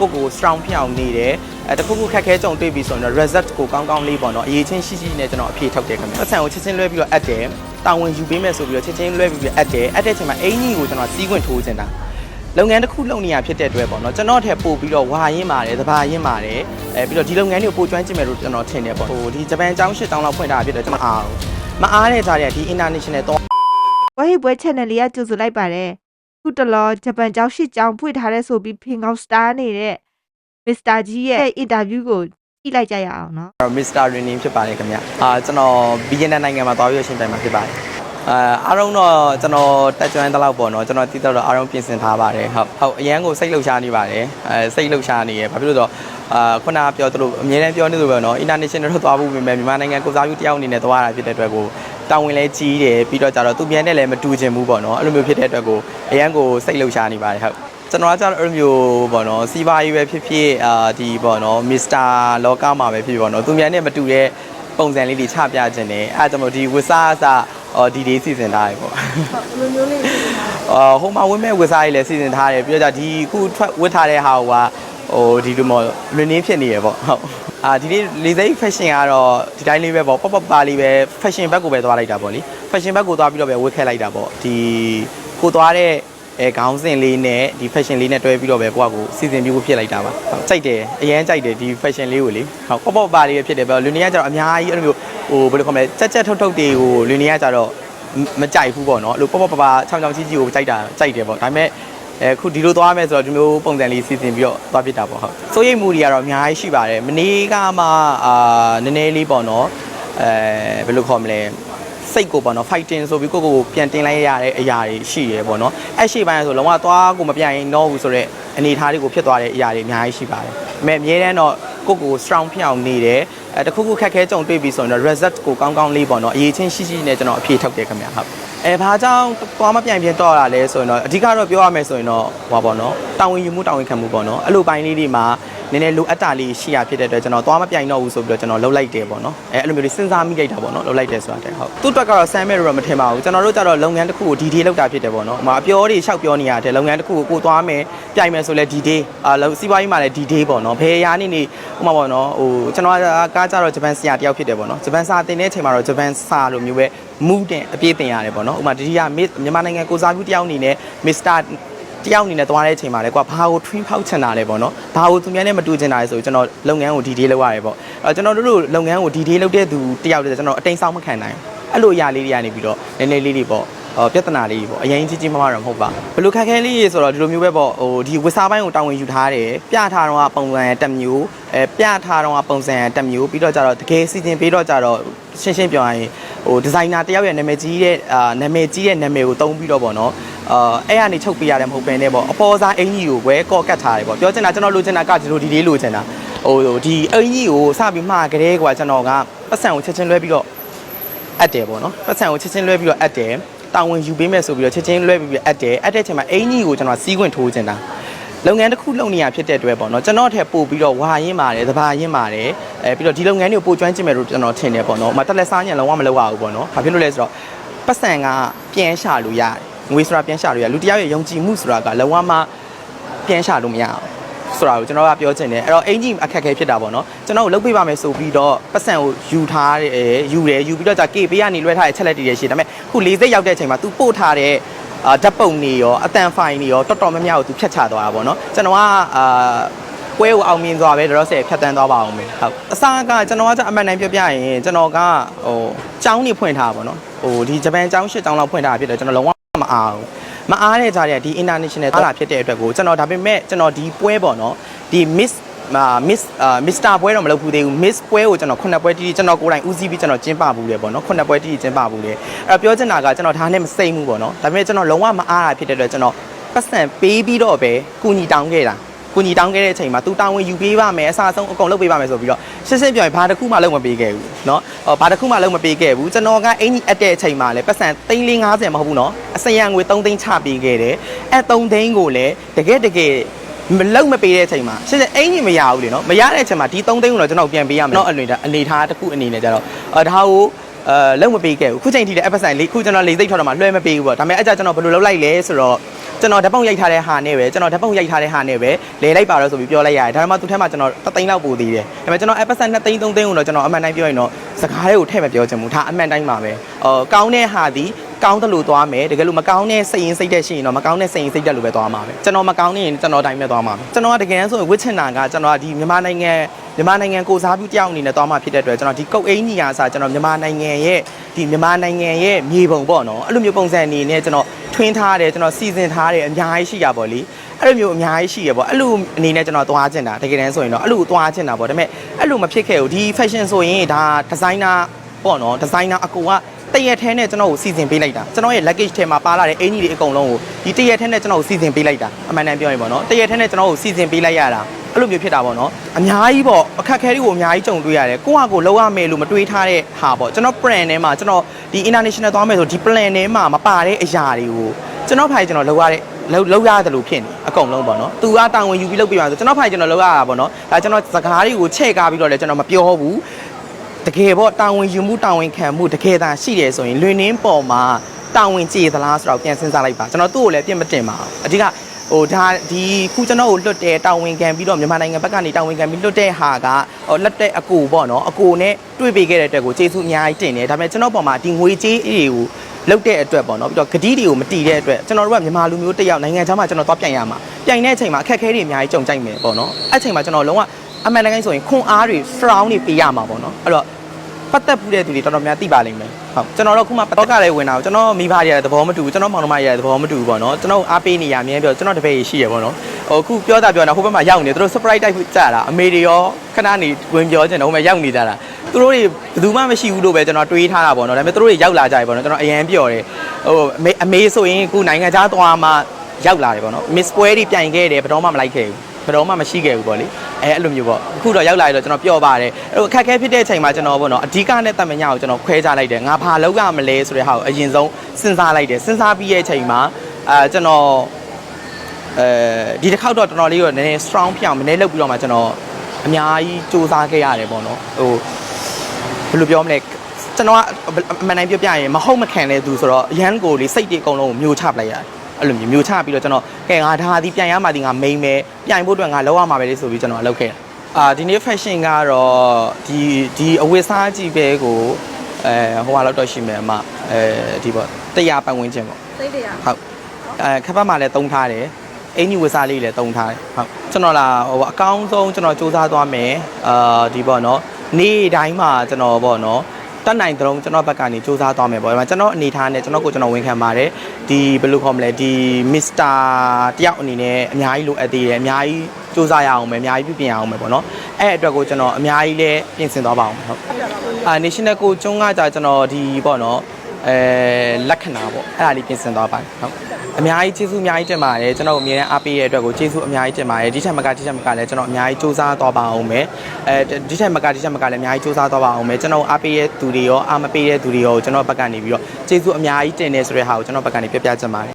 ကိုယ့်ကို strong ဖြစ်အောင်နေတယ်အဲတခုခုခက်ခဲကြုံတွေ့ပြီဆိုရင်တော့ result ကိုကောင်းကောင်းလေးပေါ့နော်အရေးချင်းရှိရှိနဲ့ကျွန်တော်အဖြေထုတ်တယ်ခင်ဗျပတ်စံကိုချက်ချင်းလွှဲပြီးတော့အပ်တယ်တာဝန်ယူပေးမယ်ဆိုပြီးတော့ချက်ချင်းလွှဲပြီးတော့အပ်တယ်အပ်တဲ့အချိန်မှာအင်ကြီးကိုကျွန်တော်စီးခွင့်ထိုးချင်တာလုပ်ငန်းတစ်ခုလုပ်နေရဖြစ်တဲ့အတွက်ပေါ့နော်ကျွန်တော်ထက်ပို့ပြီးတော့ဝါရင်းပါတယ်သဘာရင်းပါတယ်အဲပြီးတော့ဒီလုပ်ငန်းတွေကိုပို့ကျွမ်းကျင်မယ်လို့ကျွန်တော်ထင်တယ်ပေါ့ဟိုဒီဂျပန်အကြောင်းရှစ်တောင်းလောက်ဖွင့်ထားတာဖြစ်တယ်ကျွန်တော်အားမအားတဲ့ကြားတဲ့ဒီ international တော့ဝဟိပွဲ channel လေးကကြိုဆိုလိုက်ပါတယ် ခုတလောဂျပန်ကျောင်းရှိကျောင်းဖွင့်ထားတဲ့ဆိုပြီးဖင်ကောင်းစတာနေတဲ့ Mr. G ရဲ့ interview ကိုကြည့်လိုက်ကြရအောင်နော် Mr. Renin ဖြစ်ပါတယ်ခင်ဗျအာကျွန်တော်ဗီယက်နမ်နိုင်ငံမှာသွားပြီးရှင်ပြိုင်မှာဖြစ်ပါတယ်အာအားလုံးတော့ကျွန်တော်တက်ကြွတဲ့လောက်ပေါ့နော်ကျွန်တော်တည်တော့အားလုံးပြင်ဆင်ထားပါတယ်ဟုတ်ဟုတ်အရန်ကိုစိတ်လှုပ်ရှားနေပါတယ်အဲစိတ်လှုပ်ရှားနေရဘာဖြစ်လို့လဲဆိုတော့အာခုနကပြောသလိုအမြဲတမ်းပြောနေလို့ပဲနော် international တော့သွားဖို့ပြင်မယ်မြန်မာနိုင်ငံကိုစားပြုတယောက်အနေနဲ့သွားတာဖြစ်တဲ့အတွက်ကို တောင်းဝင်လဲကြီးတယ်ပြီးတော့ကြတော့သူပြန်နဲ့လည်းမတူချင်ဘူးပေါ့နော်အဲ့လိုမျိုးဖြစ်တဲ့အတွက်ကိုအရန်ကိုစိတ်လှုပ်ရှားနေပါတယ်ဟုတ်ကျွန်တော်ကကြတော့အဲ့လိုမျိုးပေါ့နော်စီးပွားရေးပဲဖြစ်ဖြစ်အာဒီပေါ့နော်မစ္စတာလောကမှာပဲဖြစ်ဖြစ်ပေါ့နော်သူမြန်နဲ့မတူတဲ့ပုံစံလေးတွေချပြခြင်းတယ်အဲဒါကြောင့်မို့ဒီဝစ်စားအစအော်ဒီဒေးစီစဉ်ထားတယ်ပေါ့ဘယ်လိုမျိုးလေးဖြစ်နေတာအာဟိုမှာဝင်းမဲ့ဝစ်စားရေးလည်းစီစဉ်ထားတယ်ပြီးတော့ကြဒီခုထွက်ဝစ်ထားတဲ့ဟာက ဟိုဒီလိုမျိုးလွင်ရင်းဖြစ်နေရပေါ့ဟုတ်အာဒီနေ့လေစိတ် fashion ကတော့ဒီတိုင်းလေးပဲပေါ့ pop pop ပါလေးပဲ fashion ဘက်ကိုပဲသွားလိုက်တာပေါ့လေ fashion ဘက်ကိုသွားပြီးတော့ပဲဝစ်ခဲလိုက်တာပေါ့ဒီကိုသွားတဲ့အဲခေါင်းစဉ်လေးနဲ့ဒီ fashion လေးနဲ့တွဲပြီးတော့ပဲကိုကကိုစီစဉ်ပြီးဖို့ဖြစ်လိုက်တာပါဟုတ်ကြိုက်တယ်အရင်ကြိုက်တယ်ဒီ fashion လေးကိုလေဟုတ် pop pop ပါလေးပဲဖြစ်တယ်ပဲလူနေကကျတော့အများကြီးအဲ့လိုမျိုးဟိုဘယ်လိုခေါ်မလဲချက်ချက်ထုတ်ထုတ်တွေကိုလူနေကကျတော့မကြိုက်ဘူးပေါ့နော်အဲ့လိုပေါ့ပေါ့ပါပါချောင်းချောင်းကြီးကြီးကိုကြိုက်တာကြိုက်တယ်ပေါ့ဒါပေမဲ့ အဲခုဒီလိုသွားမယ်ဆိုတော့ဒီမျိုးပုံစံလေးစီစဉ်ပြီးတော့သွားဖြစ်တာပေါ့ဟုတ်စိုးရိမ်မှုတွေကတော့အများကြီးရှိပါတယ်မနေ့ကမှအာနည်းနည်းလေးပေါ့နော်အဲဘယ်လိုခေါ်မလဲစိတ်ကိုပေါ့နော် fighting ဆိုပြီးကိုယ့်ကိုယ်ကိုပြန်တင်လိုက်ရတဲ့အရာတွေရှိရပေါ့နော်အဲ့ရှိပိုင်းဆိုလုံးဝသွားကိုမပြိုင်တော့ဘူးဆိုတော့အနေအထားတွေကိုဖြစ်သွားတဲ့အရာတွေအများကြီးရှိပါတယ်ဒါပေမဲ့အများတန်းတော့ကိုယ့်ကိုယ် strong ဖြစ်အောင်နေတယ်အဲတခုခုခက်ခဲကြုံတွေ့ပြီဆိုရင်တော့ result ကိုကောင်းကောင်းလေးပေါ့နော်အရေးချင်းရှိရှိနဲ့ကျွန်တော်အဖြေထုတ်တယ်ခင်ဗျာဟုတ် အဲဘာကြောင့်သွားမပြိုင်ပြတော့တာလဲဆိုရင်တော့အဓိကတော့ပြောရမယ်ဆိုရင်တော့ဟောပေါ့နော်တာဝန်ယူမှုတာဝန်ခံမှုပေါ့နော်အဲ့လိုပိုင်းလေးတွေမှာ နည်းနည်းလိုအပ်တာလေးရှိရဖြစ်တဲ့အတွက်ကျွန်တော်သွားမပြိုင်တော့ဘူးဆိုပြီးတော့ကျွန်တော်လှုပ်လိုက်တယ်ပေါ့နော်အဲအဲ့လိုမျိုးတွေစဉ်းစားမိလိုက်တာပေါ့နော်လှုပ်လိုက်တယ်ဆိုတာတဲ့ဟုတ်သူ့အတွက်ကတော့ဆမ်းမဲ့လို့တော့မထင်ပါဘူးကျွန်တော်တို့ကြတော့လုပ်ငန်းတစ်ခုကိုဒီဒေးလောက်တာဖြစ်တယ်ပေါ့နော်ဟိုမှာအပြောတွေလျှောက်ပြောနေရတယ်လုပ်ငန်းတစ်ခုကိုကိုသွားမယ်ပြိုင်မယ်ဆိုလဲဒီဒေးအာစီးပွားရေးမှာလည်းဒီဒေးပေါ့နော်ဘယ်ရာနေနေဟိုမှာပေါ့နော်ဟိုကျွန်တော်ကကားကြတော့ဂျပန်ဆရာတယောက်ဖြစ်တယ်ပေါ့နော်ဂျပန်စာသင်တဲ့အချိန်မှာတော့ဂျပန်စာလိုမျိုးပဲမူးတင်အပြည့်တင်ရတယ်ပေါ့နော်ဥပမာဒီကမြန်မာနိုင်ငံကိုစားပြုတယောက်အနေနဲ့မစ္စတာ တယောက်အနေနဲ့သွားတဲ့အချိန်မှာလဲကွာဘာကို twin ဖောက်ချင်တာလဲပေါ့နော်ဘာကိုသူများနဲ့မတူချင်တာလဲဆိုကျွန်တော်လုပ်ငန်းကိုဒီဒေးလုပ်ရတယ်ပေါ့အဲကျွန်တော်တို့လိုလုပ်ငန်းကိုဒီဒေးလုပ်တဲ့သူတယောက်တည်းကျွန်တော်အတိမ်ဆောင်မခံနိုင်အဲ့လိုအရာလေးတွေကနေပြီးတော့နည်းနည်းလေးတွေပေါ့ဟော ပြဿနာလေးတွေပေါ့အရင်ကြီးကြီးမမတော့မဟုတ်ပါဘယ်လိုခက်ခဲလေးတွေဆိုတော့ဒီလိုမျိုးပဲပေါ့ဟိုဒီဝစ်စားပိုင်းကိုတာဝန်ယူထားတယ်ပြထားတော့ပုံစံတစ်မျိုးအဲပြထားတော့ပုံစံတစ်မျိုးပြီးတော့ကြတော့တကယ်စီစဉ်ပြီးတော့ကြတော့ရှင်းရှင်းပြောရရင်ဟိုဒီဇိုင်နာတယောက်ရဲ့နာမည်ကြီးတဲ့အာနာမည်ကြီးတဲ့နာမည်ကိုတုံးပြီးတော့ပေါ့နော်အာအဲ့ကနေချုပ်ပေးရတယ်မဟုတ်ဘဲနဲ့ပေါ့အပေါ်စားအင်ကြီးကိုပဲကော့ကတ်ထားတယ်ပေါ့ပြောချင်တာကျွန်တော်လိုချင်တာကဒီလိုဒီလေးလိုချင်တာဟိုဒီအင်ကြီးကိုစပြီးမှားကြတဲ့ကွာကျွန်တော်ကပတ်စံကိုချက်ချင်းလွှဲပြီးတော့အပ်တယ်ပေါ့နော်ပတ်စံကိုချက်ချင်းလွှဲပြီးတော့အပ်တယ် တာဝန်ယူပေးမယ်ဆိုပြီးတော့ချက်ချင်းလွှဲပြီးအပ်တယ်အပ်တဲ့အချိန်မှာအင်ကြီးကိုကျွန်တော်စီးခွင့်ထိုးချင်တာလုပ်ငန်းတစ်ခုလုပ်နေရဖြစ်တဲ့အတွက်ပေါ့နော်ကျွန်တော်ထက်ပို့ပြီးတော့ဝါရင်းပါတယ်သဘာရင်းပါတယ်အဲပြီးတော့ဒီလုပ်ငန်းတွေကိုပို့ကျွမ်းကျင်မယ်လို့ကျွန်တော်ထင်တယ်ပေါ့နော်မတက်လက်စားညံလုံးဝမလုပ်ရဘူးပေါ့နော်ဘာဖြစ်လို့လဲဆိုတော့ပတ်စံကပြန်ရှာလို့ရတယ်ငွေဆိုတာပြန်ရှာလို့ရလူတစ်ယောက်ရဲ့ယုံကြည်မှုဆိုတာကလုံးဝမှပြန်ရှာလို့မရအောင် ဆိုတာကိုကျွန်တော်ကပြောချင်တယ်အဲ့တော့အင်ဂျင်အခက်အခဲဖြစ်တာပေါ့နော်ကျွန်တော်ကိုလုတ်ပေးပါမယ်ဆိုပြီးတော့ပတ်စံကိုယူထားတယ်ယူတယ်ယူပြီးတော့じゃ KP ကနေလွှဲထားတဲ့ချက်လက်တွေရရှိတယ်ဒါပေမဲ့ခု၄စိတ်ရောက်တဲ့အချိန်မှာ तू ပို့ထားတဲ့အာဓာတ်ပုံတွေရောအတန်ဖိုင်တွေရောတော်တော်များများကို तू ဖြတ်ချသွားတာပေါ့နော်ကျွန်တော်ကအာပွဲကိုအောင်မြင်စွာပဲတော့ဆယ်ဖြတ်တန်းသွားပါအောင်မယ်ဟုတ်အစားကကျွန်တော်ကအမှန်တမ်းပြောပြရင်ကျွန်တော်ကဟိုចောင်းနေဖွင့်ထားပါတော့ဟိုဒီဂျပန်ចောင်းရှစ်ចောင်းလောက်ဖွင့်ထားတာဖြစ်တယ်ကျွန်တော်လုံးဝမအားဘူး မအားတဲ့ကြားတဲ့ဒီ international သွားလာဖြစ်တဲ့အတွက်ကိုကျွန်တော်ဒါပေမဲ့ကျွန်တော်ဒီပွဲပေါ့နော်ဒီ miss အာ miss အာ Mr ပွဲတော့မလုပ်ဘူးသေးဘူး miss ပွဲကိုကျွန်တော်ခုနှစ်ပွဲတီးတီးကျွန်တော်ကိုယ်တိုင်ဦးစီးပြီးကျွန်တော်ကျင်းပဘူးလေပေါ့နော်ခုနှစ်ပွဲတီးတီးကျင်းပဘူးလေအဲ့တော့ပြောချင်တာကကျွန်တော်ဒါနဲ့မစိမ့်ဘူးပေါ့နော်ဒါပေမဲ့ကျွန်တော်လုံးဝမအားတာဖြစ်တဲ့အတွက်ကျွန်တော်ပတ်စံပေးပြီးတော့ပဲကုညီတောင်းခဲ့တာ ကုညီတောင်းခဲ့တဲ့အချိန်မှာသူတောင်းဝင်ယူပေးပါမယ်အစားဆုံးအကုန်လုပ်ပေးပါမယ်ဆိုပြီးတော့ရှင်းရှင်းပြောရင်ဘာတစ်ခုမှလုပ်မပေးခဲ့ဘူးเนาะဟောဘာတစ်ခုမှလုပ်မပေးခဲ့ဘူးကျွန်တော်ကအင်ကြီးအပ်တဲ့အချိန်မှာလည်းပတ်စံ350မဟုတ်ဘူးเนาะအစရန်ငွေ3သိန်းချပေးခဲ့တယ်အဲ3သိန်းကိုလည်းတကယ်တကယ်မလုံမပေးတဲ့အချိန်မှာရှင်းရှင်းအင်ကြီးမရဘူးလေနော်မရတဲ့အချိန်မှာဒီ3သိန်းကိုတော့ကျွန်တော်ပြန်ပေးရမယ်เนาะအနေထားအနေထားတစ်ခုအနေနဲ့ကြတော့အဲဒါကိုအဲလုံမပေးခဲ့ဘူးခုချိန်ထိလည်းအပတ်ဆိုင်လေးခုကျွန်တော်လေသိပ်ထော်တော့မှလွှဲမပေးဘူးပေါ့ဒါပေမဲ့အဲ့ကြကျွန်တော်ဘယ်လိုလုပ်လိုက်လဲဆိုတော့ ကျွန်တော်ဓာတ်ပုံရိုက်ထားတဲ့ဟာနဲ့ပဲကျွန်တော်ဓာတ်ပုံရိုက်ထားတဲ့ဟာနဲ့ပဲလဲလိုက်ပါတော့ဆိုပြီးပြောလိုက်ရတယ်ဒါပေမဲ့သူထဲမှာကျွန်တော်တသိန်းလောက်ပို့သေးတယ်ဒါပေမဲ့ကျွန်တော် episode 2သိန်း3သိန်းကိုတော့ကျွန်တော်အမှန်တိုင်းပြောရင်တော့စကားတွေကိုထည့်မပြောချင်ဘူးဒါအမှန်တိုင်းပါပဲအော်ကောင်းတဲ့ဟာဒီကောင်းတယ်လို့သွားမယ်တကယ်လို့မကောင်းတဲ့စိတ်ရင်းစိတ်တဲ့ရှိရင်တော့မကောင်းတဲ့စိတ်ရင်းစိတ်တဲ့လို့ပဲသွားမှာပဲကျွန်တော်မကောင်းနေရင်ကျွန်တော်တိုင်းပဲသွားမှာပဲကျွန်တော်ကတကယ်ဆိုရင်ဝစ်ချင်တာကကျွန်တော်ကဒီမြန်မာနိုင်ငံမြန်မာနိုင်ငံကိုစားပြုတယောက်အနေနဲ့သွားမှာဖြစ်တဲ့အတွက်ကျွန်တော်ဒီကုတ်အင်းကြီးရာစားကျွန်တော်မြန်မာနိုင်ငံရဲ့ဒီမြန်မာနိုင်ငံရဲ့မြေပုံပေါ့နော်အဲ့လိုမျိုးပုံစံအနေနဲ့ကျွန်တော် ထွင်းထားတယ်ကျွန်တော်စီစဉ်ထားတယ်အများကြီးရှိရပါဘောလေအဲ့လိုမျိုးအများကြီးရှိရပေါ့အဲ့လိုအနေနဲ့ကျွန်တော်သွားချင်တာတကယ်တမ်းဆိုရင်တော့အဲ့လိုသွားချင်တာပေါ့ဒါပေမဲ့အဲ့လိုမဖြစ်ခဲ့ဘူးဒီ fashion ဆိုရင်ဒါဒီဇိုင်နာပေါ့နော်ဒီဇိုင်နာအကူကတရက်ထဲနဲ့ကျွန်တော်ကိုစီစဉ်ပေးလိုက်တာကျွန်တော်ရဲ့ luggage ထဲမှာပါလာတဲ့အင်ကြီးတွေအကုန်လုံးကိုဒီတရက်ထဲနဲ့ကျွန်တော်ကိုစီစဉ်ပေးလိုက်တာအမှန်တမ်းပြောရင်ပေါ့နော်တရက်ထဲနဲ့ကျွန်တော်ကိုစီစဉ်ပေးလိုက်ရတာ အဲ့လိုမျိုးဖြစ်တာပေါ့နော်အများကြီးပေါ့အခက်အခဲတွေကိုအများကြီးကြုံတွေ့ရတယ်ကိုယ့်ဟာကိုယ်လောက်ရမယ်လို့မတွေးထားတဲ့ဟာပေါ့ကျွန်တော် plan ထဲမှာကျွန်တော်ဒီ international သွားမယ်ဆိုဒီ plan ထဲမှာမပါတဲ့အရာတွေကိုကျွန်တော်ဖိုင်ကျွန်တော်လောက်ရတဲ့လောက်လောက်ရတယ်လို့ဖြစ်နေအကုန်လုံးပေါ့နော်သူကတာဝန်ယူပြီးလုပ်ပြပါဆိုကျွန်တော်ဖိုင်ကျွန်တော်လောက်ရတာပေါ့နော်ဒါကျွန်တော်စကားတွေကိုချဲ့ကားပြီးတော့လည်းကျွန်တော်မပြောဘူးတကယ်ပေါ့တာဝန်ယူမှုတာဝန်ခံမှုတကယ်သာရှိတယ်ဆိုရင်လွင်နှင်းပေါ်မှာတာဝန်ကျေသလားဆိုတော့ပြန်စဉ်းစားလိုက်ပါကျွန်တော်သူ့ကိုလည်းပြင်မတင်ပါဘူးအဓိက ဟိုဒါဒီခုကျွန်တော်ကိုလွတ်တဲ့တာဝန်ခံပြီးတော့မြန်မာနိုင်ငံဘက်ကနေတာဝန်ခံပြီးလွတ်တဲ့ဟာကဟိုလက်တဲ့အကူပေါ့နော်အကူနဲ့တွေ့ပေးခဲ့တဲ့အတွက်ကိုကျေးဇူးအများကြီးတင်တယ်ဒါပေမဲ့ကျွန်တော်ပေါ်မှာဒီငွေကြေးအေးတွေကိုလုတ်တဲ့အတွက်ပေါ့နော်ပြီးတော့ဂတိတွေကိုမတီးတဲ့အတွက်ကျွန်တော်တို့ကမြန်မာလူမျိုးတစ်ယောက်နိုင်ငံခြားမှာကျွန်တော်သွားပြန်ရမှာပြန်တဲ့အချိန်မှာအခက်အခဲတွေအများကြီးကြုံကြိုက်မယ်ပေါ့နော်အဲ့အချိန်မှာကျွန်တော်လုံးဝအမှန်တကယ်ဆိုရင်ခွန်အားတွေ frown တွေပေးရမှာပေါ့နော်အဲ့တော့ ပတ်သက်မှုတဲ့သူတွေတော်တော်များသိပါလိမ့်မယ်ဟုတ်ကျွန်တော်တို့ခုမှပတ်သက်ကလည်းဝင်တာကိုကျွန်တော်မိဘတွေရဲ့သဘောမတူဘူးကျွန်တော်မောင်နှမတွေရဲ့သဘောမတူဘူးပေါ့နော်ကျွန်တော်အားပေးနေရအမြဲပြောကျွန်တော်တပည့်ရရှိရပေါ့နော်ဟိုခုပြောတာပြောတာဟိုဘက်မှာရောက်နေသူတို့ surprise တိုက်ကြတာအမေတွေရောခဏနေဝင်ပြောချင်တယ်ဟိုမှာရောက်နေကြတာသူတို့တွေဘယ်သူမှမရှိဘူးလို့ပဲကျွန်တော်တွေးထားတာပေါ့နော်ဒါပေမဲ့သူတို့တွေရောက်လာကြပြီပေါ့နော်ကျွန်တော်အရန်ပြောတယ်ဟိုအမေအမေဆိုရင်ခုနိုင်ငံခြားသွားမှရောက်လာတယ်ပေါ့နော် miss ပွဲတွေပြိုင်ခဲ့တယ်ဘယ်တော့မှမလိုက်ခဲ့ဘူးဘယ်တော့မှမရှိခဲ့ဘူးပေါ့လေ အဲအဲ့လိုမျိုးပေါ့အခုတော့ရောက်လာရတော့ကျွန်တော်ပျော့ပါတယ်အဲ့တော့အခက်အခဲဖြစ်တဲ့အချိန်မှာကျွန်တော်ပေါ့နော်အဓိကနဲ့တမညာကိုကျွန်တော်ခွဲခြားလိုက်တယ်ငါဘာလုပ်ရမလဲဆိုတဲ့ဟာကိုအရင်ဆုံးစဉ်းစားလိုက်တယ်စဉ်းစားပြီးရဲ့အချိန်မှာအာကျွန်တော်အဲဒီတစ်ခေါက်တော့တော်တော်လေးတော့နည်းနည်း strong ဖြစ်အောင်မနေ့လောက်ပြီးတော့မှကျွန်တော်အများကြီးစူးစမ်းခဲ့ရတယ်ပေါ့နော်ဟိုဘယ်လိုပြောမလဲကျွန်တော်ကအမှန်တိုင်းပြောပြရင်မဟုတ်မခံတဲ့သူဆိုတော့ရန်ကိုလေးစိတ်တွေအကုန်လုံးကိုမျိုးချပလိုက်ရတယ် အဲ့လိုမျိုးမျိုးချပြီးတော့ကျွန်တော်ကဲငါဒါဒီပြန်ရမှဒီငါ main ပဲပြန်ဖို့အတွက်ငါလောက်ရမှာပဲလေဆိုပြီးကျွန်တော်လုပ်ခဲ့တာအာဒီနေ့ fashion ကတော့ဒီဒီအဝတ်စားကြည့်ပဲကိုအဲဟိုဟာလောက်တော့ရှိမယ်အမအဲဒီပေါ့တရားပတ်ဝန်းကျင်ပေါ့သိတယ်ရဟုတ်အဲခပ်ပတ်မှလည်းတုံးထားတယ်အင်ကြီးဝတ်စားလေးလည်းတုံးထားတယ်ဟုတ်ကျွန်တော်လာဟိုအကောင်းဆုံးကျွန်တော်စူးစမ်းသွားမယ်အာဒီပေါ့နော်နေ့တိုင်းမှာကျွန်တော်ပေါ့နော် တက်နိုင်တဲ့ုံကျွန်တော်ဘက်ကနေစူးစမ်းသွားမယ်ပေါ့ဒီမှာကျွန်တော်အနေထားနဲ့ကျွန်တော်ကိုကျွန်တော်ဝန်ခံပါတယ်ဒီဘယ်လိုခေါ်မလဲဒီမစ္စတာတယောက်အနေနဲ့အများကြီးလိုအပ်သေးတယ်အများကြီးစူးစမ်းရအောင်မယ်အများကြီးပြုပြင်ရအောင်မယ်ပေါ့နော်အဲ့အတွက်ကိုကျွန်တော်အများကြီးလည်းပြင်ဆင်သွားပါအောင်ဟုတ်အာ national ကိုကျုံးကကြာကျွန်တော်ဒီပေါ့နော် အဲလက္ခဏာပေါ့အဲ့ဒါလေးပြင်ဆင်သွားပါတယ်ဟုတ်အများကြီးကျေးဇူးအများကြီးတင်ပါတယ်ကျွန်တော်အမြဲတမ်းအားပေးရတဲ့အတွက်ကိုကျေးဇူးအများကြီးတင်ပါတယ်ဒီထက်မကဒီထက်မကလည်းကျွန်တော်အများကြီးစူးစမ်းသွားပါအောင်မယ်အဲဒီထက်မကဒီထက်မကလည်းအများကြီးစူးစမ်းသွားပါအောင်မယ်ကျွန်တော်အားပေးတဲ့သူတွေရောအားမပေးတဲ့သူတွေရောကျွန်တော်ဘက်ကနေပြီးတော့ကျေးဇူးအများကြီးတင်နေဆိုတဲ့ဟာကိုကျွန်တော်ဘက်ကနေပြပြချင်ပါတယ်